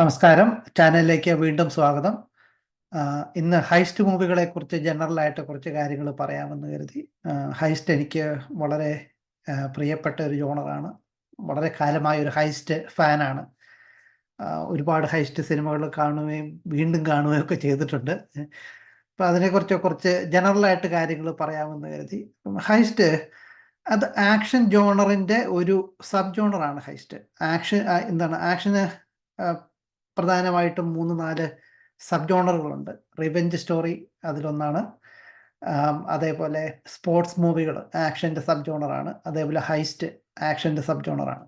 നമസ്കാരം. ചാനലിലേക്ക് വീണ്ടും സ്വാഗതം. ഇന്ന് ഹൈസ്റ്റ് മൂവികളെ കുറിച്ച് ജനറൽ ആയിട്ട് കുറച്ച് കാര്യങ്ങൾ പറയാമെന്ന് കരുതി. ഹൈസ്റ്റ് എനിക്ക് വളരെ പ്രിയപ്പെട്ട ഒരു ജോണറാണ് വളരെ കാലമായ ഒരു ഹൈസ്റ്റ് ഫാനാണ് ഒരുപാട് ഹൈസ്റ്റ് സിനിമകൾ കാണുകയും വീണ്ടും കാണുകയും ഒക്കെ ചെയ്തിട്ടുണ്ട്. അപ്പം അതിനെക്കുറിച്ച് കുറച്ച് ജനറൽ ആയിട്ട് കാര്യങ്ങൾ പറയാമെന്ന് കരുതി. ഹൈസ്റ്റ് അത് ആക്ഷൻ ജോണറിന്റെ ഒരു സബ് ജോണറാണ് ഹൈസ്റ്റ്. ആക്ഷൻ എന്താണ്? ആക്ഷന് പ്രധാനമായിട്ടും മൂന്ന് നാല് സബ് ജോണറുകളുണ്ട്. റിവെഞ്ച് സ്റ്റോറി അതിലൊന്നാണ്. അതേപോലെ സ്പോർട്സ് മൂവികൾ ആക്ഷന്റെ സബ് ജോണറാണ്. അതേപോലെ ഹൈസ്റ്റ് ആക്ഷന്റെ സബ് ജോണറാണ്.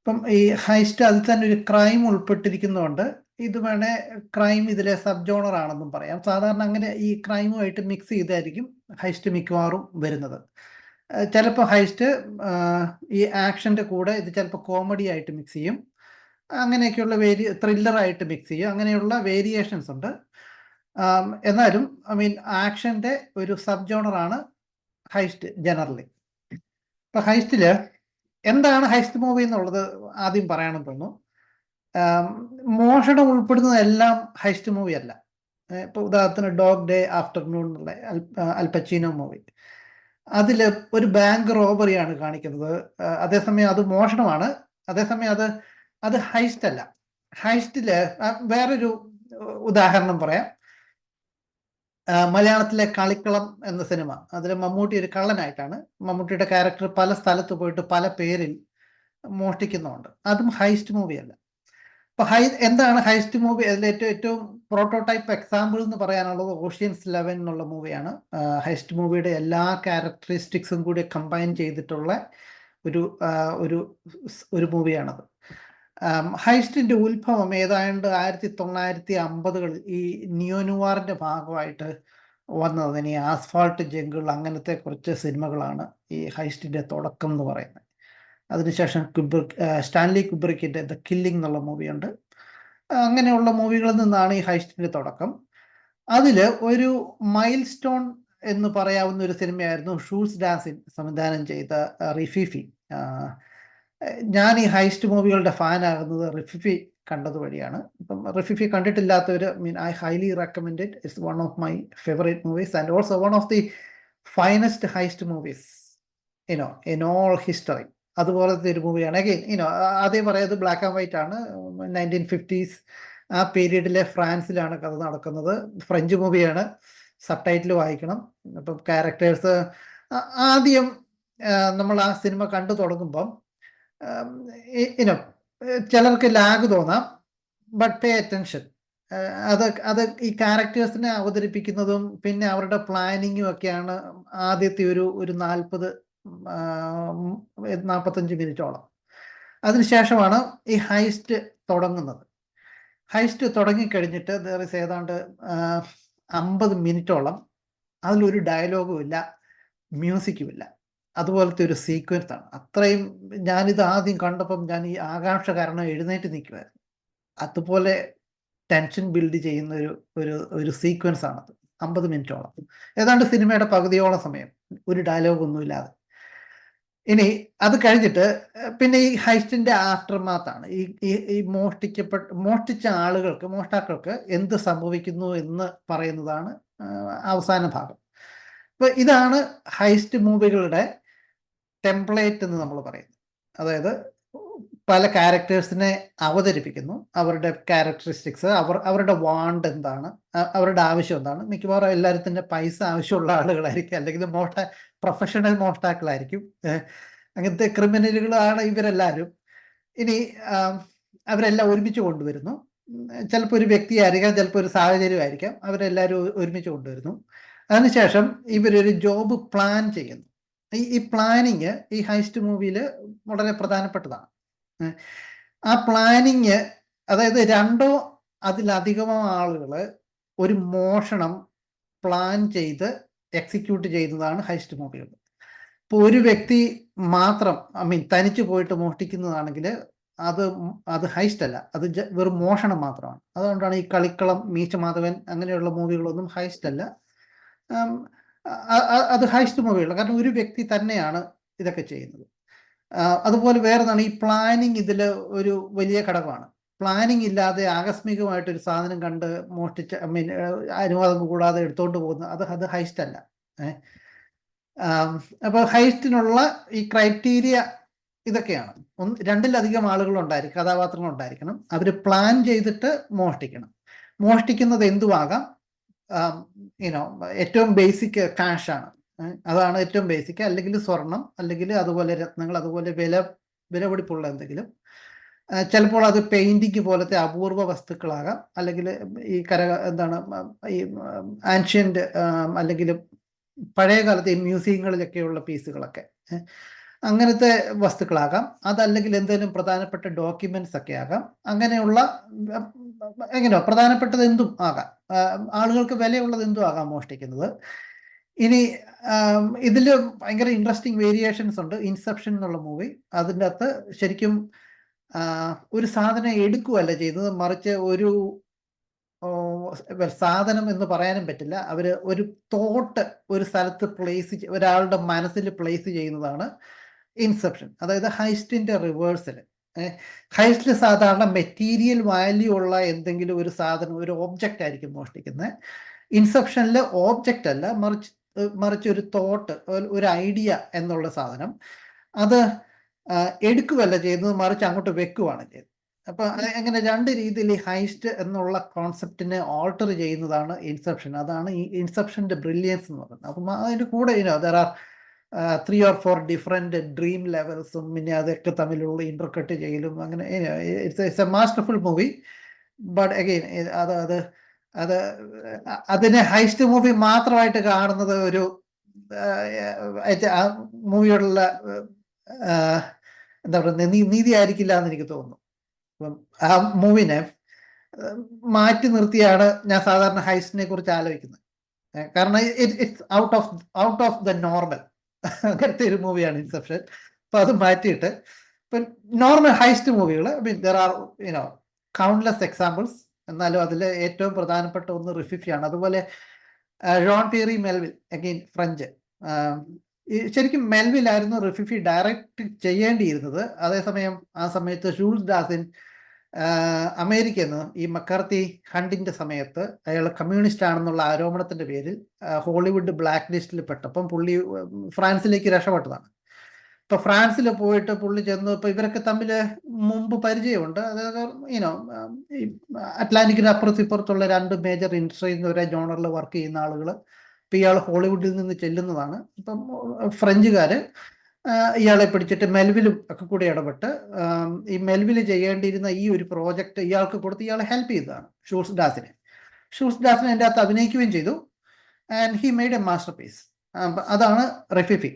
ഇപ്പം ഈ ഹൈസ്റ്റ് അതിൽ തന്നെ ഒരു ക്രൈം ഉൾപ്പെട്ടിരിക്കുന്നതുകൊണ്ട് ഇത് വേണേ ക്രൈം ഇതിലെ സബ് ജോണറാണെന്നും പറയാം. സാധാരണ അങ്ങനെ ഈ ക്രൈമുമായിട്ട് മിക്സ് ചെയ്തായിരിക്കും ഹൈസ്റ്റ് മിക്കവാറും വരുന്നത്. ചിലപ്പോൾ ഹൈസ്റ്റ് ഈ ആക്ഷന്റെ കൂടെ ഇത് ചിലപ്പോൾ കോമഡി ആയിട്ട് മിക്സ് ചെയ്യും. അങ്ങനെയൊക്കെയുള്ള വേരി ത്രില്ലറായിട്ട് മിക്സ് ചെയ്യുക. അങ്ങനെയുള്ള വേരിയേഷൻസ് ഉണ്ട്. എന്നാലും ഐ മീൻ ആക്ഷന്റെ ഒരു സബ് ജോണറാണ് ഹൈസ്റ്റ് ജനറലി ഇപ്പം ഹൈസ്റ്റിൽ എന്താണ് ഹൈസ്റ്റ് മൂവി എന്നുള്ളത് ആദ്യം പറയണം തോന്നുന്നു. മോഷണം ഉൾപ്പെടുന്നതെല്ലാം ഹൈസ്റ്റ് മൂവി അല്ല. ഇപ്പോൾ ഉദാഹരണത്തിന് ഡോഗ് ഡേ ആഫ്റ്റർനൂൺ എന്നുള്ള അൽ അൽപച്ചീനോ മൂവി അതിൽ ഒരു ബാങ്ക് റോബറിയാണ് കാണിക്കുന്നത്. അതേസമയം അത് മോഷണമാണ്. അതേസമയം അത് അത് ഹൈസ്റ്റ് അല്ല. ഹൈസ്റ്റിൽ വേറൊരു ഉദാഹരണം പറയാം. മലയാളത്തിലെ കളിക്കളം എന്ന സിനിമ. അതിൽ മമ്മൂട്ടി ഒരു കള്ളനായിട്ടാണ്. മമ്മൂട്ടിയുടെ ക്യാരക്ടർ പല സ്ഥലത്ത് പോയിട്ട് പല പേരിൽ മോഷ്ടിക്കുന്നുണ്ട്. അതും ഹൈസ്റ്റ് മൂവിയല്ല അപ്പൊ ഹൈ എന്താണ് ഹൈസ്റ്റ് മൂവി അതിൽ ഏറ്റവും ഏറ്റവും പ്രോട്ടോടൈപ്പ് എക്സാമ്പിൾ എന്ന് പറയാനുള്ളത് ഓഷ്യൻസ് ലെവൻ എന്നുള്ള മൂവിയാണ് ഹൈസ്റ്റ് മൂവിയുടെ എല്ലാ ക്യാരക്ടറിസ്റ്റിക്സും കൂടി കമ്പൈൻ ചെയ്തിട്ടുള്ള ഒരു ഒരു ഒരു മൂവിയാണത് ഹൈസ്റ്റിന്റെ ഉത്ഭവം ഏതാണ്ട് ആയിരത്തി തൊള്ളായിരത്തി അമ്പതുകളിൽ ഈ നിയോനുവാറിന്റെ ഭാഗമായിട്ട് വന്നത്. ഇനി ആസ്ഫാൾട്ട് ജംഗിൾ അങ്ങനത്തെ കുറച്ച് സിനിമകളാണ് ഈ ഹൈസ്റ്റിന്റെ തുടക്കം എന്ന് പറയുന്നത്. അതിനുശേഷം കുബ്രിക് സ്റ്റാൻലി കുബ്രിക്കിന്റെ ദ കില്ലിംഗ് എന്നുള്ള മൂവിയുണ്ട്. അങ്ങനെയുള്ള മൂവികളിൽ നിന്നാണ് ഈ ഹൈസ്റ്റിന്റെ തുടക്കം. അതിൽ ഒരു മൈൽ സ്റ്റോൺ എന്ന് പറയാവുന്ന ഒരു സിനിമയായിരുന്നു ഷൂൾസ് ഡാസിൻ സംവിധാനം ചെയ്ത റിഫിഫി ഞാൻ ഈ ഹൈസ്റ്റ് മൂവികളുടെ ഫാൻ ആകുന്നത് റിഫിഫി കണ്ടത് വഴിയാണ്. ഇപ്പം Rififi കണ്ടിട്ടില്ലാത്തവർ mean I highly recommend it's one of my favourite movies and also one of the finest heist movies you know in all history അതുപോലത്തെ ഒരു മൂവിയാണ് അഗെയിൻ ഇനോ ആദ്യം പറയുന്നത് ബ്ലാക്ക് ആൻഡ് വൈറ്റ് ആണ്. നയന്റീൻ ഫിഫ്റ്റീസ് ആ പീരീഡിലെ ഫ്രാൻസിലാണ് കഥ നടക്കുന്നത്. ഫ്രഞ്ച് മൂവിയാണ് സബ് ടൈറ്റിൽ വായിക്കണം. അപ്പം ക്യാരക്ടേഴ്സ് ആദ്യം നമ്മൾ ആ സിനിമ കണ്ടു തുടങ്ങുമ്പം ഇനോ ചിലർക്ക് ലാഗ് തോന്നാം ബട്ട് പേ അറ്റൻഷൻ അത് അത് ഈ ക്യാരക്ടേഴ്സിനെ അവതരിപ്പിക്കുന്നതും പിന്നെ അവരുടെ പ്ലാനിങ്ങും ഒക്കെയാണ് ആദ്യത്തെ ഒരു ഒരു നാൽപ്പത് നാൽപ്പത്തഞ്ച് മിനിറ്റോളം അതിനുശേഷമാണ് ഈ ഹൈസ്റ്റ് തുടങ്ങുന്നത്. ഹൈസ്റ്റ് തുടങ്ങിക്കഴിഞ്ഞിട്ട് ദർ ഇസ് ഏതാണ്ട് അമ്പത് മിനിറ്റോളം അതിലൊരു ഡയലോഗും ഇല്ല മ്യൂസിക്കും ഇല്ല. അതുപോലത്തെ ഒരു സീക്വൻസ് ആണ്. അത്രയും ഞാനിത് ആദ്യം കണ്ടപ്പം ഞാൻ ഈ ആകാംക്ഷ കാരണം എഴുന്നേറ്റ് നിൽക്കുമായിരുന്നു അതുപോലെ ടെൻഷൻ ബിൽഡ് ചെയ്യുന്ന ഒരു ഒരു ഒരു സീക്വൻസ് ആണത്. അമ്പത് മിനിറ്റോളം. ഏതാണ്ട് സിനിമയുടെ പകുതിയോളം സമയം. ഒരു ഡയലോഗ് ഒന്നും ഇല്ലാതെ. ഇനി അത് കഴിഞ്ഞിട്ട് പിന്നെ ഈ ഹൈസ്റ്റിന്റെ ആഫ്റ്റർമാത്താണ് ഈ ഈ മോഷ്ടിക്കപ്പെട്ട മോഷ്ടിച്ച ആളുകൾക്ക് മോഷ്ടാക്കൾക്ക് എന്ത് സംഭവിക്കുന്നു എന്ന് പറയുന്നതാണ് അവസാന ഭാഗം. അപ്പൊ ഇതാണ് ഹൈസ്റ്റ് മൂവികളുടെ ടെംപ്ലേറ്റ് എന്ന് നമ്മൾ പറയുന്നത് അതായത് പല ക്യാരക്ടേഴ്സിനെ അവതരിപ്പിക്കുന്നു. അവരുടെ ക്യാരക്ടറിസ്റ്റിക്സ് അവർ അവരുടെ വാണ്ട് എന്താണ് അവരുടെ ആവശ്യം എന്താണ്. മിക്കവാറും എല്ലാവരും പൈസ ആവശ്യമുള്ള ആളുകളായിരിക്കും. അല്ലെങ്കിൽ മോട്ട പ്രൊഫഷണൽ മോഷ്ടാക്കളായിരിക്കും. അങ്ങനത്തെ ക്രിമിനലുകളാണ് ഇവരെല്ലാവരും. ഇനി അവരെല്ലാം ഒരുമിച്ച് കൊണ്ടുവരുന്നു. ചിലപ്പോൾ ഒരു വ്യക്തിയായിരിക്കാം ചിലപ്പോൾ ഒരു സാഹചര്യമായിരിക്കാം. അവരെല്ലാവരും ഒരുമിച്ച് കൊണ്ടുവരുന്നു. അതിനുശേഷം ഇവരൊരു ജോബ് പ്ലാൻ ചെയ്യുന്നു. ഈ ഈ പ്ലാനിങ് ഈ ഹൈസ്റ്റ് മൂവിയിൽ വളരെ പ്രധാനപ്പെട്ടതാണ്. ആ പ്ലാനിങ് അതായത് രണ്ടോ അതിലധികമോ ആളുകൾ ഒരു മോഷണം പ്ലാൻ ചെയ്ത് എക്സിക്യൂട്ട് ചെയ്യുന്നതാണ് ഹൈസ്റ്റ് മൂവികൾ ഇപ്പോൾ ഒരു വ്യക്തി മാത്രം ഐ മീൻ തനിച്ച് പോയിട്ട് മോഷ്ടിക്കുന്നതാണെങ്കിൽ അത് അത് ഹൈസ്റ്റ് അല്ല. അത് വെറും മോഷണം മാത്രമാണ്. അതുകൊണ്ടാണ് ഈ കളിക്കളം മീശ മാധവൻ അങ്ങനെയുള്ള മൂവികളൊന്നും ഹൈസ്റ്റ് അല്ല. അത് ഹൈസ്റ്റ് മുകളിലുള്ള കാരണം ഒരു വ്യക്തി തന്നെയാണ് ഇതൊക്കെ ചെയ്യുന്നത്. അതുപോലെ വേറെ എന്താണ് ഈ പ്ലാനിങ് ഇതിൽ ഒരു വലിയ ഘടകമാണ്. പ്ലാനിങ് ഇല്ലാതെ ആകസ്മികമായിട്ട് ഒരു സാധനം കണ്ട് മോഷ്ടിച്ച ഐ മീൻ അനുവാദം കൂടാതെ എടുത്തോണ്ട് പോകുന്ന അത് അത് ഹൈസ്റ്റ് അല്ല. അപ്പോൾ ഹൈസ്റ്റിനുള്ള ഈ ക്രൈറ്റീരിയ ഇതൊക്കെയാണ്. ഒന്ന് രണ്ടിലധികം ആളുകൾ ഉണ്ടായിരിക്കും കഥാപാത്രങ്ങൾ ഉണ്ടായിരിക്കണം അവർ പ്ലാൻ ചെയ്തിട്ട് മോഷ്ടിക്കണം. മോഷ്ടിക്കുന്നത് എന്തുവാകാം? യുനോ ഏറ്റവും ബേസിക് കാഷ് ആണ്. അതാണ് ഏറ്റവും ബേസിക് അല്ലെങ്കിൽ സ്വർണം അല്ലെങ്കിൽ അതുപോലെ രത്നങ്ങൾ അതുപോലെ വില വിലപിടിപ്പുള്ള എന്തെങ്കിലും. ചിലപ്പോൾ അത് പെയിന്റിങ് പോലത്തെ അപൂർവ വസ്തുക്കളാകാം. അല്ലെങ്കിൽ ഈ കര എന്താണ് ഈ ആൻഷ്യന്റ് അല്ലെങ്കിൽ പഴയ കാലത്തെ മ്യൂസിയങ്ങളിലൊക്കെയുള്ള പീസുകളൊക്കെ അങ്ങനത്തെ വസ്തുക്കളാകാം. അതല്ലെങ്കിൽ എന്തെങ്കിലും പ്രധാനപ്പെട്ട ഡോക്യുമെന്റ്സ് ഒക്കെ ആകാം. അങ്ങനെയുള്ള എങ്ങനെയോ പ്രധാനപ്പെട്ടത് എന്തും ആകാം. ആളുകൾക്ക് വിലയുള്ളത് എന്തും ആകാം മോഷ്ടിക്കുന്നത്. ഇനി ഇതിൽ ഭയങ്കര ഇൻട്രസ്റ്റിംഗ് വേരിയേഷൻസ് ഉണ്ട്. ഇൻസെപ്ഷൻ എന്നുള്ള മൂവി അതിന്റെ അകത്ത് ശരിക്കും ഒരു സാധനം എടുക്കുകയല്ല ചെയ്തത് മറിച്ച് ഒരു സാധനം എന്ന് പറയാനും പറ്റില്ല. അവർ ഒരു തോട്ട് ഒരു സ്ഥലത്ത് പ്ലേസ് ഒരാളുടെ മനസ്സിൽ പ്ലേസ് ചെയ്യുന്നതാണ്. ഇൻസെപ്ഷൻ അതായത് ഹൈസ്റ്റിന്റെ റിവേഴ്സൽ ഹൈസ്റ്റിൽ സാധാരണ മെറ്റീരിയൽ വാല്യൂ ഉള്ള എന്തെങ്കിലും ഒരു സാധനം ഒരു ഓബ്ജക്റ്റ് ആയിരിക്കും മോഷ്ടിക്കുന്നത് ഇൻസെപ്ഷനിൽ ഓബ്ജക്റ്റ് അല്ല മറിച്ച് മറിച്ച് ഒരു തോട്ട് ഒരു ഐഡിയ എന്നുള്ള സാധനം. അത് എടുക്കുകയല്ല ചെയ്യുന്നത് മറിച്ച് അങ്ങോട്ട് വെക്കുവാണ് ചെയ്യുന്നത്. അപ്പൊ അങ്ങനെ രണ്ട് രീതിയിൽ ഈ ഹൈസ്റ്റ് എന്നുള്ള കോൺസെപ്റ്റിനെ ഓൾട്ടർ ചെയ്യുന്നതാണ് ഇൻസെപ്ഷൻ അതാണ് ഈ ഇൻസെപ്ഷന്റെ ബ്രില്യൻസ് എന്ന് പറയുന്നത്. അപ്പം അതിന്റെ കൂടെ you know there are three or four different dream ലെവൽസും പിന്നെ അതൊക്കെ തമ്മിലുള്ള ഇന്റർകട്ട് ചെയ്യലും അങ്ങനെ it's a masterful movie but again അത് അത് അത് അതിനെ ഹൈസ്റ്റ് മൂവി മാത്രമായിട്ട് കാണുന്നത് ഒരു മൂവിയോടുള്ള എന്താ പറയുക നീതി ആയിരിക്കില്ല എന്ന് എനിക്ക് തോന്നുന്നു. അപ്പം ആ മൂവിനെ മാറ്റി നിർത്തിയാണ് ഞാൻ സാധാരണ ഹൈസ്റ്റിനെ കുറിച്ച് ആലോചിക്കുന്നത്. കാരണം it it's out of out of the normal അങ്ങനത്തെ ഒരു മൂവിയാണ് ഇൻസെപ്ഷൻ അപ്പൊ അത് മാറ്റിയിട്ട് ഇപ്പം normal heist മൂവികൾ mean there are you know countless examples എന്നാലും അതിൽ ഏറ്റവും പ്രധാനപ്പെട്ട ഒന്ന് റിഫിഫിയാണ് അതുപോലെ Jean Pierre Melville again French ശരിക്കും മെൽവിലായിരുന്നു റിഫിഫി ഡയറക്റ്റ് ചെയ്യേണ്ടിയിരുന്നത്. അതേസമയം ആ സമയത്ത് ഷൂൾസ് ഡാസിൻ അമേരിക്കയിൽ നിന്ന് ഈ മക്കാർത്തി ഹണ്ടിന്റെ സമയത്ത് അയാൾ കമ്മ്യൂണിസ്റ്റ് ആണെന്നുള്ള ആരോപണത്തിന്റെ പേരിൽ ഹോളിവുഡ് ബ്ലാക്ക് ലിസ്റ്റിൽ പെട്ടപ്പം പുള്ളി ഫ്രാൻസിലേക്ക് രക്ഷപ്പെട്ടതാണ്. ഇപ്പൊ ഫ്രാൻസിൽ പോയിട്ട് പുള്ളി ചെന്ന് ഇപ്പൊ ഇവരൊക്കെ തമ്മിൽ മുമ്പ് പരിചയമുണ്ട്. അതായത് യുനോ അറ്റ്ലാന്റിക്കിന് അപ്പുറത്ത് ഇപ്പുറത്തുള്ള രണ്ട് മേജർ ഇൻഡസ്ട്രീസ് ഒരേ ജോണറിൽ വർക്ക് ചെയ്യുന്ന ആളുകൾ ഇപ്പൊ ഇയാൾ ഹോളിവുഡിൽ നിന്ന് ചെല്ലുന്നതാണ്. ഇപ്പം ഫ്രഞ്ചുകാര് ഇയാളെ പിടിച്ചിട്ട് മെൽവിലും ഒക്കെ കൂടെ ഇടപെട്ട് ഈ മെൽവിൽ ചെയ്യേണ്ടിയിരുന്ന ഈ ഒരു പ്രോജക്റ്റ് ഇയാൾക്ക് കൊടുത്ത് ഇയാളെ ഹെൽപ്പ് ചെയ്തതാണ് ഷൂസ് ഡാസിനെ ഷൂസ് ഡാസിനെ എന്റെ അകത്ത് അഭിനയിക്കുകയും ചെയ്തു. And he made a masterpiece അതാണ് റഫീഫി.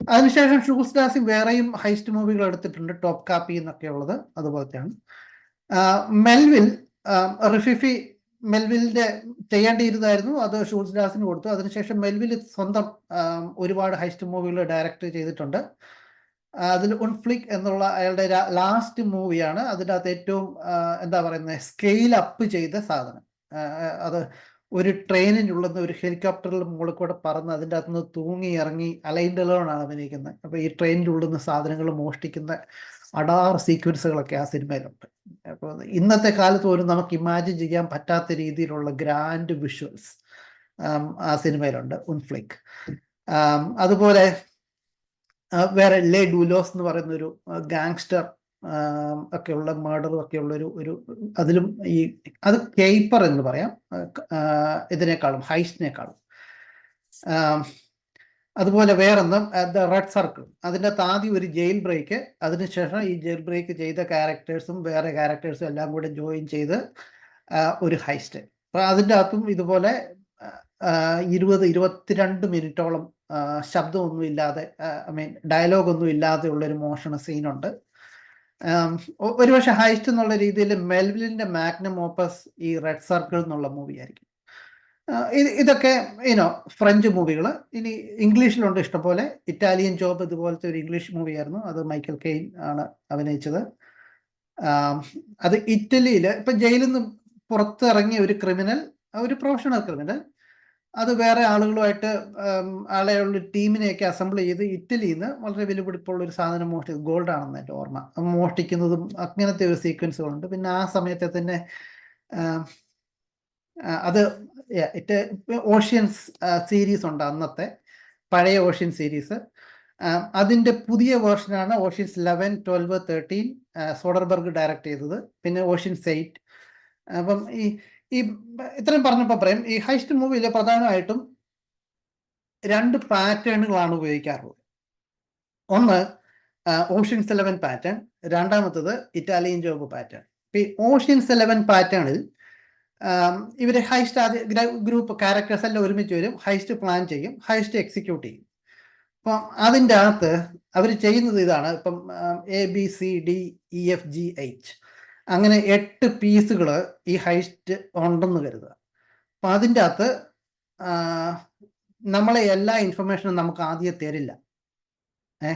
അതിനുശേഷം ഷൂസ് ഡാസിൻ വേറെയും ഹൈസ്റ്റ് മൂവികൾ എടുത്തിട്ടുണ്ട് ടോപ്പ് കാപ്പി എന്നൊക്കെ ഉള്ളത് അതുപോലത്തെയാണ് മെൽവിൽ റിഫിഫി മെൽവിലിന്റെ ചെയ്യേണ്ടിയിരുന്നായിരുന്നു അത് ഷൂൾസ് ഡാസിന് കൊടുത്തു. അതിനുശേഷം മെൽവിൽ സ്വന്തം ഒരുപാട് ഹൈസ്റ്റ് മൂവികൾ ഡയറക്ട് ചെയ്തിട്ടുണ്ട്. അതിൽ ഉൺഫ്ലിക് എന്നുള്ള അയാളുടെ ലാസ്റ്റ് മൂവിയാണ് അതിന്റെ അകത്ത് ഏറ്റവും എന്താ പറയുന്നത് സ്കെയിൽ അപ്പ് ചെയ്ത സാധനം. അത് ഒരു ട്രെയിനിനുള്ളിൽ ഒരു ഹെലികോപ്റ്ററിൽ മുകളിൽ കൂടെ പറന്ന് അതിന്റെ അകത്ത് നിന്ന് തൂങ്ങി ഇറങ്ങി അലൈൻഡലോണാണ് അഭിനയിക്കുന്നത്. അപ്പൊ ഈ ട്രെയിനിന്റെ ഉള്ളിൽ നിന്ന് സാധനങ്ങൾ മോഷ്ടിക്കുന്ന അടാർ സീക്വൻസുകളൊക്കെ ആ സിനിമയിലുണ്ട്. അപ്പോൾ ഇന്നത്തെ കാലത്ത് പോലും നമുക്ക് ഇമാജിൻ ചെയ്യാൻ പറ്റാത്ത രീതിയിലുള്ള ഗ്രാൻഡ് വിഷ്വൽസ് ആ സിനിമയിലുണ്ട്. ഉൻഫ്ലിക് അതുപോലെ വേറെ ലേ ഡൂലോസ് എന്ന് പറയുന്ന ഒരു ഗാങ്സ്റ്റർ ഒക്കെയുള്ള മേർഡറും ഒക്കെയുള്ള ഒരു ഒരു അതിലും ഈ അത് കേപ്പർ എന്ന് പറയാം. ഇതിനേക്കാളും ഹൈസ്റ്റിനേക്കാളും അതുപോലെ വേറൊന്നും ദ റെഡ് സർക്കിൾ. അതിന്റെ താതി ഒരു ജയിൽ ബ്രേക്ക് അതിനുശേഷം ഈ ജയിൽ ബ്രേക്ക് ചെയ്ത ക്യാരക്ടേഴ്സും വേറെ ക്യാരക്ടേഴ്സും എല്ലാം കൂടെ ജോയിൻ ചെയ്ത് ഒരു ഹൈസ്റ്റ്. അപ്പം അതിന്റെ അകത്തും ഇതുപോലെ ഇരുപത് ഇരുപത്തിരണ്ട് മിനിറ്റോളം ശബ്ദമൊന്നും ഇല്ലാതെ ഐ മീൻ ഡയലോഗ് ഒന്നും ഇല്ലാതെ ഉള്ളൊരു മോഷണ സീനുണ്ട്. ഒരുപക്ഷെ ഹൈസ്റ്റ് എന്നുള്ള രീതിയിൽ മെൽവിലിന്റെ മാഗ്നം ഓപ്പസ് ഈ റെഡ് സർക്കിൾ എന്നുള്ള മൂവി ആയിരിക്കും ഇതൊക്കെ ഇനോ ഫ്രഞ്ച് മൂവികൾ ഇനി ഇംഗ്ലീഷിലുണ്ട് ഇഷ്ടംപോലെ. ഇറ്റാലിയൻ ജോബ് ഇതുപോലത്തെ ഒരു ഇംഗ്ലീഷ് മൂവിയായിരുന്നു അത് മൈക്കൽ കെയിൻ ആണ് അഭിനയിച്ചത്. അത് ഇറ്റലിയിൽ ഇപ്പം ജയിലിൽ നിന്ന് പുറത്തിറങ്ങിയ ഒരു ക്രിമിനൽ ഒരു പ്രൊഫഷണൽ ക്രിമിനൽ അത് വേറെ ആളുകളുമായിട്ട് ആളെയുള്ള ടീമിനെയൊക്കെ അസംബിൾ ചെയ്ത് ഇറ്റലിയിൽ നിന്ന് വളരെ വിലപിടിപ്പുള്ള ഒരു സാധനം മോഷ്ടി ഗോൾഡ് ആണെന്ന് എന്റെ ഓർമ്മ. മോഷ്ടിക്കുന്നതും അങ്ങനത്തെ ഒരു സീക്വൻസുകളുണ്ട് പിന്നെ ആ സമയത്തെ തന്നെ അത് ഇറ്റ് ഓഷ്യൻസ് സീരീസ് ഉണ്ട് അന്നത്തെ പഴയ ഓഷ്യൻ സീരീസ്. അതിന്റെ പുതിയ വേർഷനാണ് Ocean's eleven twelve thirteen Soderbergh direct ചെയ്തത്. പിന്നെ ഓഷ്യൻസ് എയ്റ്റ്. അപ്പം ഈ ഈ ഇത്രയും പറഞ്ഞപ്പോൾ പറയും ഈ ഹൈസ്റ്റ് മൂവിയിൽ പ്രധാനമായിട്ടും രണ്ട് പാറ്റേണുകളാണ് ഉപയോഗിക്കാറുള്ളത്. ഒന്ന് ഓഷ്യൻസ് ഇലവൻ പാറ്റേൺ. രണ്ടാമത്തത് ഇറ്റാലിയൻ ജോബ് പാറ്റേൺ. ഈ ഓഷ്യൻസ് ഇലവൻ പാറ്റേണിൽ ഇവർ ഹൈസ്റ്റ് ആദ്യ ഗ്രൂപ്പ് ക്യാരക്ടേഴ്സ് എല്ലാം ഒരുമിച്ച് വരും ഹൈസ്റ്റ് പ്ലാൻ ചെയ്യും ഹൈസ്റ്റ് എക്സിക്യൂട്ട് ചെയ്യും. അപ്പം അതിന്റെ അകത്ത് അവർ ചെയ്യുന്നത് ഇതാണ്. ഇപ്പം A B C D E F G H അങ്ങനെ എട്ട് പീസുകൾ ഈ ഹൈസ്റ്റ് ഉണ്ടെന്ന് കരുതുക. അപ്പം അതിന്റെ അകത്ത് നമ്മളെ എല്ലാ ഇൻഫർമേഷനും നമുക്ക് ആദ്യം തരില്ല. ഏ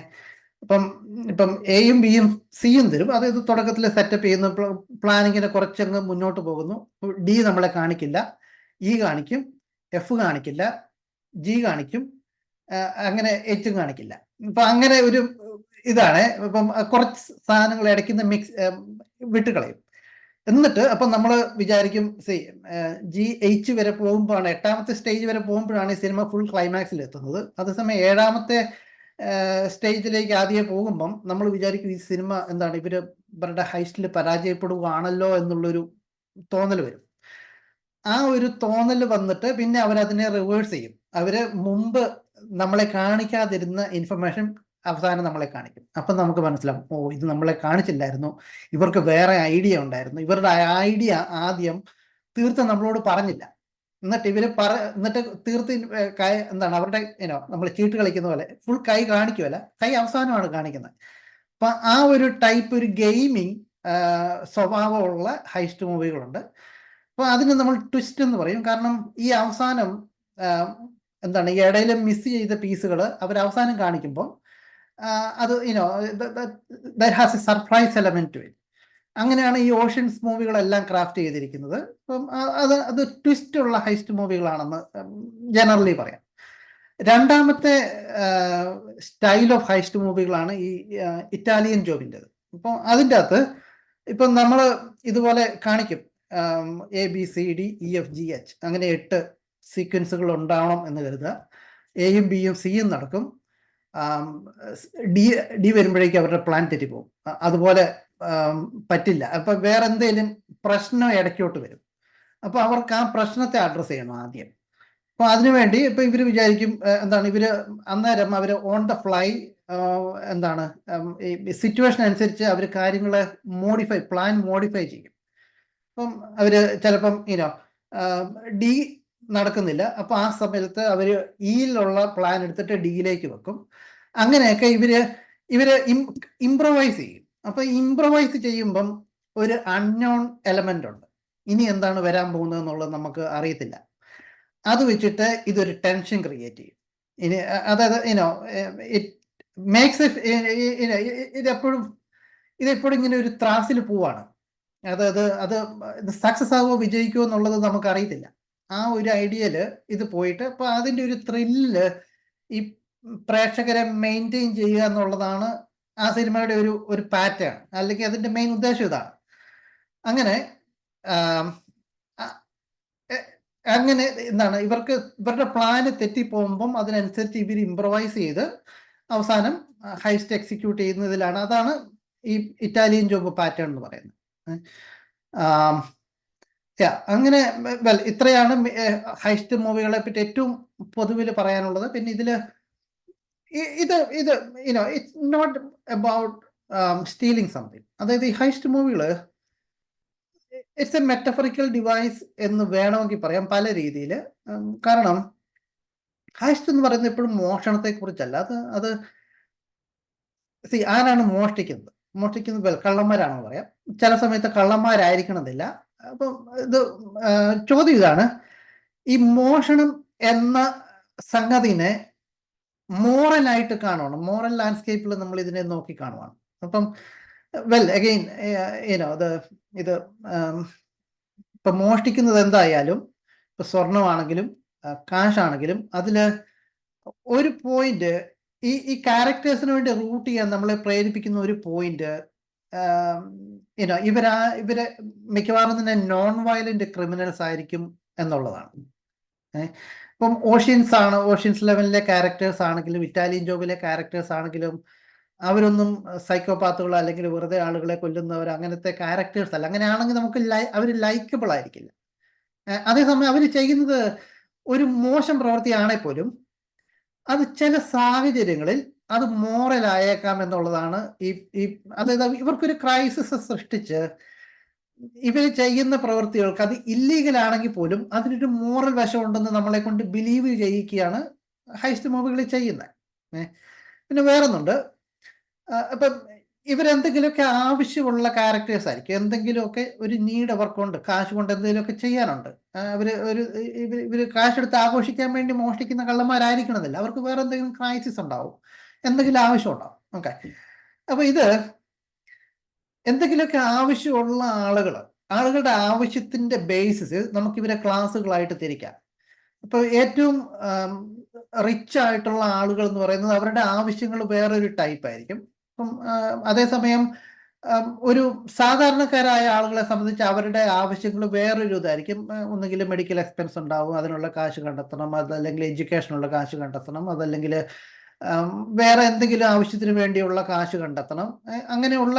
ഇപ്പം ഇപ്പം എയും ബിയും സിയും തരും. അതായത് തുടക്കത്തിൽ സെറ്റപ്പ് ചെയ്യുന്ന പ്ലാനിങ്ങിനെ കുറച്ചങ്ങ് മുന്നോട്ട് പോകുന്നു. ഡി നമ്മളെ കാണിക്കില്ല. ഇ കാണിക്കും. എഫ് കാണിക്കില്ല. ജി കാണിക്കും. അങ്ങനെ എച്ചും കാണിക്കില്ല. ഇപ്പം അങ്ങനെ ഒരു ഇതാണ്. ഇപ്പം കുറച്ച് സാധനങ്ങൾ ഇടയ്ക്കുന്ന മിക്സ് വിട്ടുകളയും. എന്നിട്ട് അപ്പം നമ്മൾ വിചാരിക്കും സി ജി എച്ച് വരെ പോകുമ്പോഴാണ് എട്ടാമത്തെ സ്റ്റേജ് വരെ പോകുമ്പോഴാണ് ഈ സിനിമ ഫുൾ ക്ലൈമാക്സിൽ എത്തുന്നത് അതേസമയം ഏഴാമത്തെ സ്റ്റേജിലേക്ക് ആദ്യം പോകുമ്പം നമ്മൾ വിചാരിക്കും ഈ സിനിമ എന്താണ്? ഇവർ ഇവരുടെ ഹൈസ്റ്റിൽ പരാജയപ്പെടുകയാണല്ലോ എന്നുള്ളൊരു തോന്നൽ വരും. ആ ഒരു തോന്നൽ വന്നിട്ട് പിന്നെ അവരതിനെ റിവേഴ്സ് ചെയ്യും. അവർ മുമ്പ് നമ്മളെ കാണിക്കാതിരുന്ന ഇൻഫർമേഷൻ അവസാനം നമ്മളെ കാണിക്കും. അപ്പം നമുക്ക് മനസ്സിലാവും ഓ ഇത് നമ്മളെ കാണിച്ചില്ലായിരുന്നു. ഇവർക്ക് വേറെ ഐഡിയ ഉണ്ടായിരുന്നു. ഇവരുടെ ഐഡിയ ആദ്യം തീർത്ത് നമ്മളോട് പറഞ്ഞില്ല. എന്നിട്ട് ഇവർ പറ എന്നിട്ട് തീർത്ത് എന്താണ് അവരുടെ ഇനോ നമ്മൾ ചീട്ട് കളിക്കുന്ന പോലെ ഫുൾ കൈ കാണിക്കുമല്ല കൈ അവസാനമാണ് കാണിക്കുന്നത്. അപ്പൊ ആ ഒരു ടൈപ്പ് ഒരു ഗെയിമിങ് സ്വഭാവമുള്ള ഹൈസ്റ്റ് മൂവികളുണ്ട് അപ്പൊ അതിന് നമ്മൾ ട്വിസ്റ്റ് എന്ന് പറയും. കാരണം ഈ അവസാനം എന്താണ് ഈ ഇടയിൽ മിസ് ചെയ്ത പീസുകൾ അവർ അവസാനം കാണിക്കുമ്പോൾ അത് you know has a surprise element to it അങ്ങനെയാണ് ഈ ഓഷ്യൻസ് മൂവികളെല്ലാം ക്രാഫ്റ്റ് ചെയ്തിരിക്കുന്നത്. അപ്പം അത് അത് ട്വിസ്റ്റ് ഉള്ള ഹൈസ്റ്റ് മൂവികളാണെന്ന് ജനറലി പറയാം. രണ്ടാമത്തെ സ്റ്റൈൽ ഓഫ് ഹൈസ്റ്റ് മൂവികളാണ് ഈ ഇറ്റാലിയൻ ജോബിന്റെത്. അപ്പോൾ അതിന്റെ അകത്ത് ഇപ്പം നമ്മൾ ഇതുപോലെ കാണിക്കും. A B C D E F G H അങ്ങനെ എട്ട് സീക്വൻസുകൾ ഉണ്ടാവണം എന്ന് കരുതുക. എയും ബിയും സിയും നടക്കും. ഡി ഡി വരുമ്പോഴേക്കും അവരുടെ പ്ലാൻ തെറ്റിപ്പോകും അതുപോലെ പറ്റില്ല. അപ്പൊ വേറെ എന്തെങ്കിലും പ്രശ്നം ഇടയ്ക്കോട്ട് വരും. അപ്പൊ അവർക്ക് ആ പ്രശ്നത്തെ അഡ്രസ്സ് ചെയ്യണം ആദ്യം. അപ്പൊ അതിനുവേണ്ടി ഇപ്പൊ ഇവർ വിചാരിക്കും എന്താണ് ഇവർ അന്നേരം അവർ ഓൺ ദ ഫ്ലൈ എന്താണ് സിറ്റുവേഷൻ അനുസരിച്ച് അവർ കാര്യങ്ങളെ മോഡിഫൈ പ്ലാൻ മോഡിഫൈ ചെയ്യും. അപ്പം അവർ ചിലപ്പം ഇനോ ഡി നടക്കുന്നില്ല. അപ്പൊ ആ സമയത്ത് അവർ ഇയിലുള്ള പ്ലാൻ എടുത്തിട്ട് ഡിയിലേക്ക് വെക്കും. അങ്ങനെയൊക്കെ ഇവർ ഇവർ ഇംപ്രവൈസ് ചെയ്യും. അപ്പൊ ഇംപ്രവൈസ് ചെയ്യുമ്പം ഒരു അൺനോൺ എലമെന്റ് ഉണ്ട്. ഇനി എന്താണ് വരാൻ പോകുന്നത് എന്നുള്ളത് നമുക്ക് അറിയത്തില്ല. അത് വെച്ചിട്ട് ഇതൊരു ടെൻഷൻ ക്രിയേറ്റ് ചെയ്യും. ഇനി അതായത് ഇനോ ഇറ്റ് മേക്സ് ഇതെപ്പോഴും ഇതെപ്പോഴും ഇങ്ങനെ ഒരു ത്രാസിൽ പോവാണ്. അതായത് അത് സക്സസ് ആകുമോ വിജയിക്കുമോ എന്നുള്ളത് നമുക്ക് അറിയത്തില്ല. ആ ഒരു ഐഡിയയിൽ ഇത് പോയിട്ട് അപ്പൊ അതിന്റെ ഒരു ത്രില്ല് ഈ പ്രേക്ഷകരെ മെയിന്റെയിൻ ചെയ്യുക എന്നുള്ളതാണ് ആ സിനിമയുടെ ഒരു ഒരു പാറ്റേൺ. അല്ലെങ്കിൽ അതിന്റെ മെയിൻ ഉദ്ദേശം ഇതാണ്. അങ്ങനെ അങ്ങനെ എന്താണ് ഇവർക്ക് ഇവരുടെ പ്ലാന് തെറ്റിപ്പോകുമ്പം അതിനനുസരിച്ച് ഇവർ ഇംപ്രവൈസ് ചെയ്ത് അവസാനം ഹൈസ്റ്റ് എക്സിക്യൂട്ട് ചെയ്യുന്നതിലാണ്. അതാണ് ഈ ഇറ്റാലിയൻ ജോബ് പാറ്റേൺ എന്ന് പറയുന്നത്. അങ്ങനെ വെൽ ഇത്രയാണ് ഹൈസ്റ്റ് മൂവികളെ പറ്റി ഏറ്റവും പൊതുവിൽ പറയാനുള്ളത്. പിന്നെ ഇതിൽ ഇത് ഇത് you know it's not about stealing something അതായത് ഈ ഹൈസ്റ്റ് മൂവികൾ ഇറ്റ്സ് എ മെറ്റഫറിക്കൽ ഡിവൈസ് എന്ന് വേണമെങ്കിൽ പറയാം പല രീതിയിൽ കാരണം ഹൈസ്റ്റ് എന്ന് പറയുന്നത് എപ്പോഴും മോഷണത്തെ കുറിച്ചല്ല അത് അത് സി ആരാണ് മോഷ്ടിക്കുന്നത്? മോഷ്ടിക്കുന്നത് കള്ളന്മാരാണെന്ന് പറയാം. ചില സമയത്ത് കള്ളന്മാരായിരിക്കണമെന്നില്ല. അപ്പം ഇത് ചോദ്യം ഇതാണ്. ഈ മോഷണം എന്ന സംഗതിനെ മോറലായിട്ട് കാണുവാണ്. മോറൽ ലാൻഡ്സ്കേപ്പിൽ നമ്മൾ ഇതിനെ നോക്കി കാണുവാണ്. അപ്പം വെൽ അഗെയിൻ ഏനോ അത് ഇത് ഇപ്പൊ മോഷ്ടിക്കുന്നത് എന്തായാലും ഇപ്പൊ സ്വർണമാണെങ്കിലും കാശാണെങ്കിലും അതിൽ ഒരു പോയിന്റ് ഈ ഈ ക്യാരക്ടേഴ്സിന് വേണ്ടി റൂട്ട് ചെയ്യാൻ നമ്മളെ പ്രേരിപ്പിക്കുന്ന ഒരു പോയിന്റ് ഏനോ ഇവരാ ഇവർ മിക്കവാറും തന്നെ നോൺ വയലന്റ് ക്രിമിനൽസ് ആയിരിക്കും എന്നുള്ളതാണ്. ഏഹ് ഇപ്പം ഓഷ്യൻസ് ആണ് ഓഷ്യൻസ് ലെവലിലെ ക്യാരക്ടേഴ്സ് ആണെങ്കിലും ഇറ്റാലിയൻ ജോബിലെ ക്യാരക്ടേഴ്സ് ആണെങ്കിലും അവരൊന്നും സൈക്കോപാത്തുകൾ അല്ലെങ്കിൽ വെറുതെ ആളുകളെ കൊല്ലുന്നവർ അങ്ങനത്തെ ക്യാരക്ടേഴ്സ് അല്ല. അങ്ങനെയാണെങ്കിൽ നമുക്ക് അവർ ലൈക്കബിൾ ആയിരിക്കില്ല. അതേസമയം അവർ ചെയ്യുന്നത് ഒരു മോശം പ്രവൃത്തിയാണെങ്കിൽ പോലും അത് ചില സാഹചര്യങ്ങളിൽ അത് മോറൽ ആയേക്കാം എന്നുള്ളതാണ് ഈ ഈ അതായത് ഇവർക്കൊരു ക്രൈസിസ് സൃഷ്ടിച്ച് ഇവർ ചെയ്യുന്ന പ്രവൃത്തികൾക്ക് അത് ഇല്ലീഗൽ ആണെങ്കിൽ പോലും അതിനൊരു മോറൽ വശമുണ്ടെന്ന് നമ്മളെ കൊണ്ട് ബിലീവ് ചെയ്യിക്കുകയാണ് ഹൈസ്റ്റ് മൂവികൾ ചെയ്യുന്നത്. പിന്നെ വേറൊന്നുണ്ട്. ഇപ്പം ഇവരെന്തെങ്കിലുമൊക്കെ ആവശ്യമുള്ള ക്യാരക്ടേഴ്സ് ആയിരിക്കും. എന്തെങ്കിലുമൊക്കെ ഒരു നീഡ് അവർക്കുണ്ട് കാശ് കൊണ്ട് എന്തെങ്കിലുമൊക്കെ ചെയ്യാനുണ്ട്. അവർ ഒരു ഇവർ ഇവർ കാശ് എടുത്ത് ആഘോഷിക്കാൻ വേണ്ടി മോഷ്ടിക്കുന്ന കള്ളന്മാരായിരിക്കണമെന്നില്ല. അവർക്ക് വേറെ എന്തെങ്കിലും ക്രൈസിസ് ഉണ്ടാവും. എന്തെങ്കിലും ആവശ്യം ഉണ്ടാവും ഓക്കെ അപ്പൊ ഇത് എന്തെങ്കിലുമൊക്കെ ആവശ്യമുള്ള ആളുകൾ ആളുകളുടെ ആവശ്യത്തിന്റെ ബേസിസ് നമുക്ക് ഇവരെ ക്ലാസ്സുകളായിട്ട് തിരിക്കാം. ഇപ്പൊ ഏറ്റവും റിച്ച് ആയിട്ടുള്ള ആളുകൾ എന്ന് പറയുന്നത് അവരുടെ ആവശ്യങ്ങൾ വേറൊരു ടൈപ്പ് ആയിരിക്കും. അപ്പം അതേസമയം ഒരു സാധാരണക്കാരായ ആളുകളെ സംബന്ധിച്ച് അവരുടെ ആവശ്യങ്ങൾ വേറൊരു ഇതായിരിക്കും. ഒന്നുകിൽ മെഡിക്കൽ എക്സ്പെൻസ് ഉണ്ടാവും അതിനുള്ള കാശ് കണ്ടെത്തണം അതല്ലെങ്കിൽ എഡ്യൂക്കേഷനുള്ള കാശ് കണ്ടെത്തണം അതല്ലെങ്കിൽ വേറെ എന്തെങ്കിലും ആവശ്യത്തിന് വേണ്ടിയുള്ള കാശ് കണ്ടെത്തണം. അങ്ങനെയുള്ള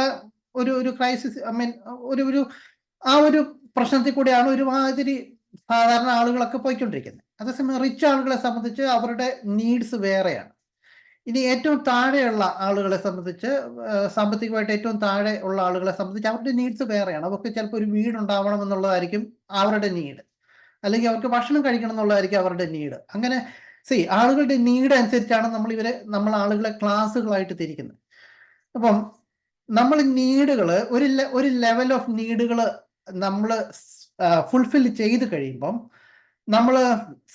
ഒരു ഒരു ക്രൈസിസ് ഐ മീൻ ഒരു ഒരു ആ ഒരു പ്രശ്നത്തിൽ കൂടിയാണ് ഒരുമാതിരി സാധാരണ ആളുകളൊക്കെ പോയിക്കൊണ്ടിരിക്കുന്നത്. അതേസമയം റിച്ച് ആളുകളെ സംബന്ധിച്ച് അവരുടെ നീഡ്സ് വേറെയാണ്. ഇനി ഏറ്റവും താഴെയുള്ള ആളുകളെ സംബന്ധിച്ച് സാമ്പത്തികമായിട്ട് ഏറ്റവും താഴെ ഉള്ള ആളുകളെ സംബന്ധിച്ച് അവരുടെ നീഡ്സ് വേറെയാണ്. അവർക്ക് ചിലപ്പോൾ ഒരു വീട് ഉണ്ടാവണം എന്നുള്ളതായിരിക്കും അവരുടെ നീഡ് അല്ലെങ്കിൽ അവർക്ക് ഭക്ഷണം കഴിക്കണം എന്നുള്ളതായിരിക്കും അവരുടെ നീഡ് അങ്ങനെ സി ആളുകളുടെ നീഡ് അനുസരിച്ചാണ് നമ്മൾ ഇവരെ നമ്മൾ ആളുകളെ ക്ലാസ്സുകളായിട്ട് തിരിക്കുന്നത്. അപ്പം നമ്മൾ നീഡുകൾ ഒരു ഒരു ലെവൽ ഓഫ് നീഡുകൾ നമ്മൾ ഫുൾഫിൽ ചെയ്ത് കഴിയുമ്പം നമ്മൾ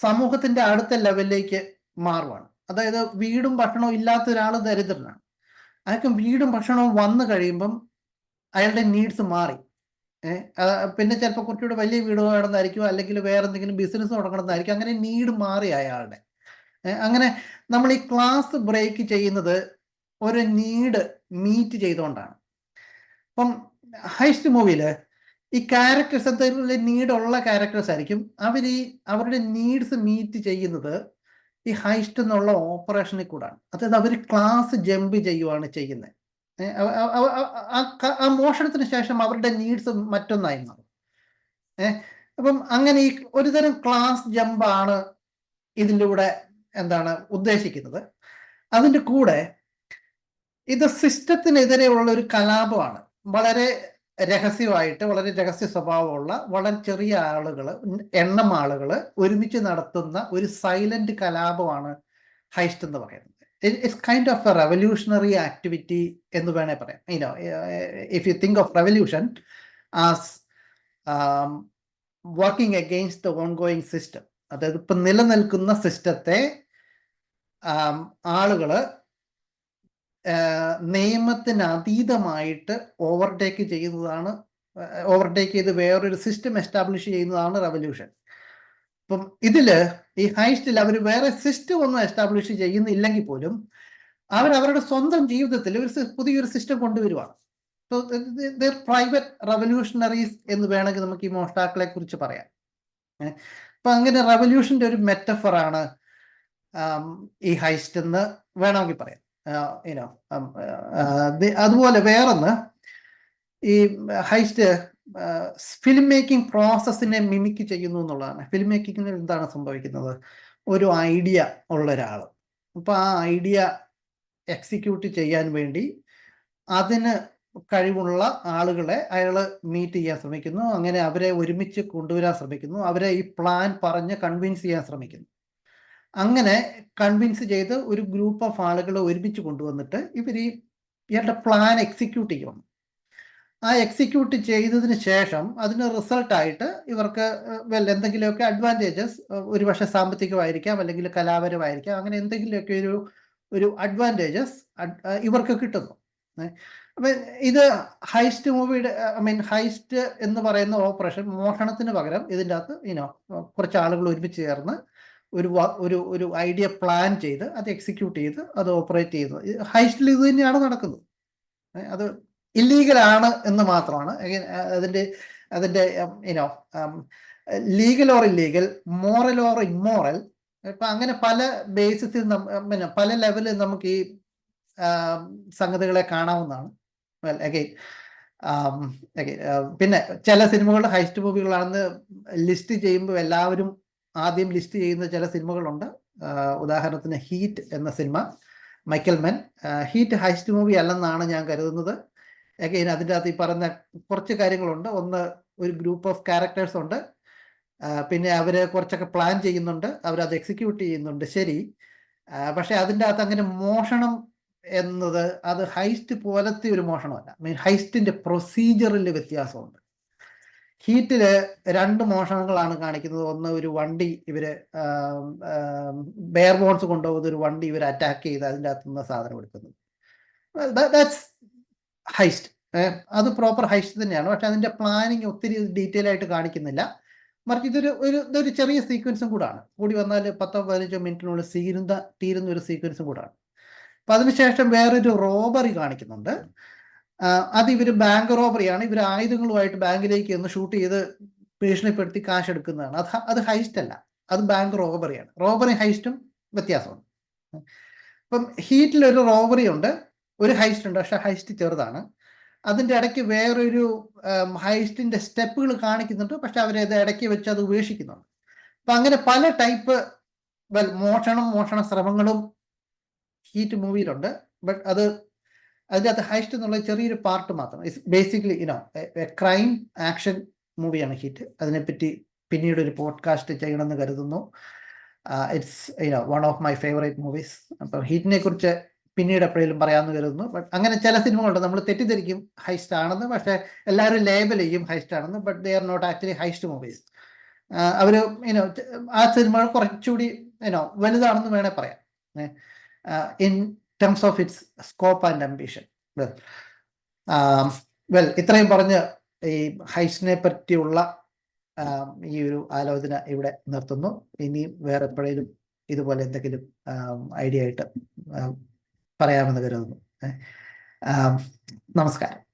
സമൂഹത്തിന്റെ അടുത്ത ലെവലിലേക്ക് മാറുവാണ്. അതായത് വീടും ഭക്ഷണവും ഇല്ലാത്ത ഒരാൾ ദരിദ്രനാണ്. അയാൾക്ക് വീടും ഭക്ഷണവും വന്നു കഴിയുമ്പം അയാളുടെ നീഡ്സ് മാറി. പിന്നെ ചിലപ്പോൾ കുറച്ചുകൂടെ വലിയ വീട് വേണമെന്നായിരിക്കും അല്ലെങ്കിൽ വേറെ എന്തെങ്കിലും ബിസിനസ് തുടങ്ങണമെന്നായിരിക്കും. അങ്ങനെ നീഡ് മാറി അയാളുടെ. അങ്ങനെ നമ്മൾ ഈ ക്ലാസ് ബ്രേക്ക് ചെയ്യുന്നത് ഒരു നീഡ് മീറ്റ് ചെയ്തുകൊണ്ടാണ്. അപ്പം ഹൈസ്റ്റ് മൂവിയിൽ ഈ ക്യാരക്ടേഴ്സ് എന്തെങ്കിലും നീഡുള്ള ക്യാരക്ടേഴ്സ് ആയിരിക്കും. അവർ ഈ അവരുടെ നീഡ്സ് മീറ്റ് ചെയ്യുന്നത് ഈ ഹൈസ്റ്റ് എന്നുള്ള ഓപ്പറേഷനിൽ കൂടാണ്. അതായത് അവർ ക്ലാസ് ജമ്പ് ചെയ്യുവാണ് ചെയ്യുന്നത്. ആ മോഷണത്തിന് ശേഷം അവരുടെ നീഡ്സ് മറ്റൊന്നായി മാറും. ഏഹ് അപ്പം അങ്ങനെ ഈ ഒരുതരം ക്ലാസ് ജമ്പാണ് ഇതിലൂടെ എന്താണ് ഉദ്ദേശിക്കുന്നത്. അതിന്റെ കൂടെ ഇത് സിസ്റ്റത്തിനെതിരെയുള്ള ഒരു കലാപമാണ്. വളരെ രഹസ്യമായിട്ട് വളരെ രഹസ്യ സ്വഭാവമുള്ള വളരെ ചെറിയ ആളുകൾ എണ്ണം ആളുകൾ ഒരുമിച്ച് നടത്തുന്ന ഒരു സൈലന്റ് കലാപമാണ് ഹൈസ്റ്റ് എന്ന് പറയുന്നത്. It's kind of a revolutionary activity എന്ന് വേണേ പറയാം. You know if you think of revolution as working against the ongoing system അതായത് ഇപ്പം നിലനിൽക്കുന്ന സിസ്റ്റത്തെ ആളുകൾ നിയമത്തിന് അതീതമായിട്ട് ഓവർടേക്ക് ചെയ്യുന്നതാണ് ഓവർടേക്ക് ചെയ്ത് വേറൊരു സിസ്റ്റം എസ്റ്റാബ്ലിഷ് ചെയ്യുന്നതാണ് റവല്യൂഷൻ അപ്പം ഇതിൽ ഈ ഹൈസ്റ്റിൽ അവർ വേറെ സിസ്റ്റം ഒന്നും എസ്റ്റാബ്ലിഷ് ചെയ്യുന്നില്ലെങ്കിൽ പോലും അവർ അവരുടെ സ്വന്തം ജീവിതത്തിൽ ഒരു പുതിയൊരു സിസ്റ്റം കൊണ്ടുവരുവാണ്. പ്രൈവറ്റ് റവല്യൂഷണറീസ് എന്ന് വേണമെങ്കിൽ നമുക്ക് ഈ മോഷ്ടാക്കളെ കുറിച്ച് പറയാം. അപ്പൊ അങ്ങനെ റവല്യൂഷന്റെ ഒരു മെറ്റഫറാണ് ഈ ഹൈസ്റ്റ് എന്ന് വേണമെങ്കിൽ പറയാം. യുനോ അതുപോലെ വേറൊന്ന് ഈ ഹൈസ്റ്റ് ഫിലിം മേക്കിംഗ് പ്രോസസ്സിനെ മിമിക്ക് ചെയ്യുന്നു എന്നുള്ളതാണ്. ഫിലിം മേക്കിങ്ങിൽ എന്താണ് സംഭവിക്കുന്നത്? ഒരു ഐഡിയ ഉള്ള ഒരാൾ അപ്പൊ ആ ഐഡിയ എക്സിക്യൂട്ട് ചെയ്യാൻ വേണ്ടി അതിന് കഴിവുള്ള ആളുകളെ അയാൾ മീറ്റ് ചെയ്യാൻ ശ്രമിക്കുന്നു. അങ്ങനെ അവരെ ഒരുമിച്ച് കൊണ്ടുവരാൻ ശ്രമിക്കുന്നു. അവരെ ഈ പ്ലാൻ പറഞ്ഞ് കൺവിൻസ് ചെയ്യാൻ ശ്രമിക്കുന്നു. അങ്ങനെ കൺവിൻസ് ചെയ്ത് ഒരു ഗ്രൂപ്പ് ഓഫ് ആളുകളെ ഒരുമിച്ച് കൊണ്ടുവന്നിട്ട് ഇവർ ഈ ഇയാളുടെ പ്ലാൻ എക്സിക്യൂട്ട് ചെയ്യണം ആ എക്സിക്യൂട്ട് ചെയ്തതിന് ശേഷം അതിന് റിസൾട്ടായിട്ട് ഇവർക്ക് വെൽ എന്തെങ്കിലുമൊക്കെ അഡ്വാന്റേജസ് ഒരു പക്ഷെ സാമ്പത്തികമായിരിക്കാം അല്ലെങ്കിൽ കലാപരമായിരിക്കാം അങ്ങനെ എന്തെങ്കിലുമൊക്കെ ഒരു ഒരു അഡ്വാന്റേജസ് ഇവർക്ക് കിട്ടുന്നു. അപ്പം ഇത് ഹൈസ്റ്റ് മൂവിയുടെ ഐ മീൻ ഹൈസ്റ്റ് എന്ന് പറയുന്ന ഓപ്പറേഷൻ മോഷണത്തിന് പകരം ഇതിന്റെ അകത്ത് ഇനോ കുറച്ച് ആളുകൾ ഒരുമിച്ച് ചേർന്ന് ഒരു ഒരു ഒരു ഐഡിയ പ്ലാൻ ചെയ്ത് അത് എക്സിക്യൂട്ട് ചെയ്ത് അത് ഓപ്പറേറ്റ് ചെയ്യുന്നത് ഹൈസ്റ്റിൽ ഇത് തന്നെയാണ് നടക്കുന്നത്. അത് ഇല്ലീഗലാണ് എന്ന് മാത്രമാണ്. അതിന്റെ അതിന്റെ you know legal or illegal moral or immoral ഇപ്പൊ അങ്ങനെ പല ബേസിസിൽ പിന്നെ പല ലെവലിൽ നമുക്ക് ഈ സംഗതികളെ കാണാവുന്നതാണ്. വെൽ അഗൈൻ പിന്നെ ചില സിനിമകൾ ഹൈസ്റ്റ് മൂവികളാണെന്ന് ലിസ്റ്റ് ചെയ്യുമ്പോൾ എല്ലാവരും ആദ്യം ലിസ്റ്റ് ചെയ്യുന്ന ചില സിനിമകളുണ്ട്. ഉദാഹരണത്തിന് ഹീറ്റ് എന്ന cinema Michael Mann. Heat heist movie അല്ലെന്നാണ് ഞാൻ കരുതുന്നത്. അഗൈൻ അതിന്റെ അകത്ത് ഈ പറഞ്ഞ കുറച്ച് കാര്യങ്ങളുണ്ട്. ഒന്ന് ഒരു ഗ്രൂപ്പ് ഓഫ് ക്യാരക്ടേഴ്സ് ഉണ്ട്. പിന്നെ അവർ കുറച്ചൊക്കെ പ്ലാൻ ചെയ്യുന്നുണ്ട്. അവരത് എക്സിക്യൂട്ട് ചെയ്യുന്നുണ്ട്. ശരി. പക്ഷെ അതിന്റെ അകത്ത് അങ്ങനെ മോഷണം എന്നത് അത് ഹൈസ്റ്റ് പോലത്തെ ഒരു മോഷണമല്ല. മീൻ ഹൈസ്റ്റിന്റെ പ്രൊസീജിയറിൽ വ്യത്യാസമുണ്ട്. ഹീറ്റിൽ രണ്ട് മോഷണങ്ങളാണ് കാണിക്കുന്നത്. ഒന്ന് ഒരു വണ്ടി ഇവർ ബെയർ ബോൺസ് കൊണ്ടുപോകുന്ന ഒരു വണ്ടി ഇവർ അറ്റാക്ക് ചെയ്ത് അതിന്റെ അകത്തു നിന്ന് സാധനം എടുക്കുന്നത് ദാറ്റ്സ് ഹൈസ്റ്റ് അത് പ്രോപ്പർ ഹൈസ്റ്റ് തന്നെയാണ്. പക്ഷെ അതിന്റെ പ്ലാനിങ് ഒത്തിരി ഡീറ്റെയിൽ ആയിട്ട് കാണിക്കുന്നില്ല. മറിച്ച് ഇതൊരു ഒരു ഇതൊരു ചെറിയ സീക്വൻസും കൂടാണ്. കൂടി വന്നാൽ പത്തോ പതിനഞ്ചോ മിനിറ്റിനുള്ളിൽ തീരുന്ന തീരുന്ന ഒരു സീക്വൻസും കൂടാണ്. അപ്പൊ അതിനുശേഷം വേറൊരു റോബറി കാണിക്കുന്നുണ്ട്. അത് ഇവർ ബാങ്ക് റോബറിയാണ് ഇവർ ആയുധങ്ങളുമായിട്ട് ബാങ്കിലേക്ക് ഒന്ന് ഷൂട്ട് ചെയ്ത് ഭീഷണിപ്പെടുത്തി കാശ് എടുക്കുന്നതാണ് അത് അത് ഹൈസ്റ്റ് അല്ല. അത് ബാങ്ക് റോബറിയാണ് റോബറി ഹൈസ്റ്റും വ്യത്യാസമാണ്. ഇപ്പം ഹീറ്റിൽ ഒരു റോബറി ഉണ്ട്. ഒരു ഹൈസ്റ്റ് ഉണ്ട്. പക്ഷെ ഹൈസ്റ്റ് ചെറുതാണ്. അതിന്റെ ഇടയ്ക്ക് വേറൊരു ഹൈസ്റ്റിന്റെ സ്റ്റെപ്പുകൾ കാണിക്കുന്നുണ്ട്. പക്ഷെ അവരത് ഇടയ്ക്ക് വെച്ച് അത് ഉപേക്ഷിക്കുന്നുണ്ട്. അപ്പൊ അങ്ങനെ പല ടൈപ്പ് വെൽ മോഷണം മോഷണ ശ്രമങ്ങളും ഹീറ്റ് മൂവിയിലുണ്ട് ബട്ട് അത് അതിന്റെ അകത്ത് ഹൈസ്റ്റ് എന്നുള്ള ചെറിയൊരു പാർട്ട് മാത്രം. It's basically you know crime action മൂവിയാണ് ഹിറ്റ് അതിനെപ്പറ്റി പിന്നീട് ഒരു പോഡ്കാസ്റ്റ് ചെയ്യണമെന്ന് കരുതുന്നു. It's you know one of my favourite movies അപ്പം ഹീറ്റിനെ കുറിച്ച് പിന്നീട് എപ്പോഴേലും പറയാമെന്ന് കരുതുന്നു. ബട്ട് അങ്ങനെ ചില സിനിമകളുണ്ട്. നമ്മൾ തെറ്റിദ്ധരിക്കും. ഹൈസ്റ്റ് ആണെന്ന്. പക്ഷെ എല്ലാവരും ലേബൽ ചെയ്യും ഹൈസ്റ്റ് ആണെന്ന്. But they are not actually heist movies our you know ആ സിനിമകൾ കുറച്ചുകൂടി ഇനോ വലുതാണെന്ന് വേണേൽ പറയാം. In terms of its scope and ambition well ഇത്രയും പറഞ്ഞ് ഈ ഹൈസിനെ പറ്റിയുള്ള ഈ ഒരു ആലോചന ഇവിടെ നിർത്തുന്നു. ഇനി വേറെ എപ്പോഴേലും ഇതുപോലെ എന്തെങ്കിലും ഐഡിയ ആയിട്ട് പറയാമെന്ന് കരുതുന്നു. നമസ്കാരം.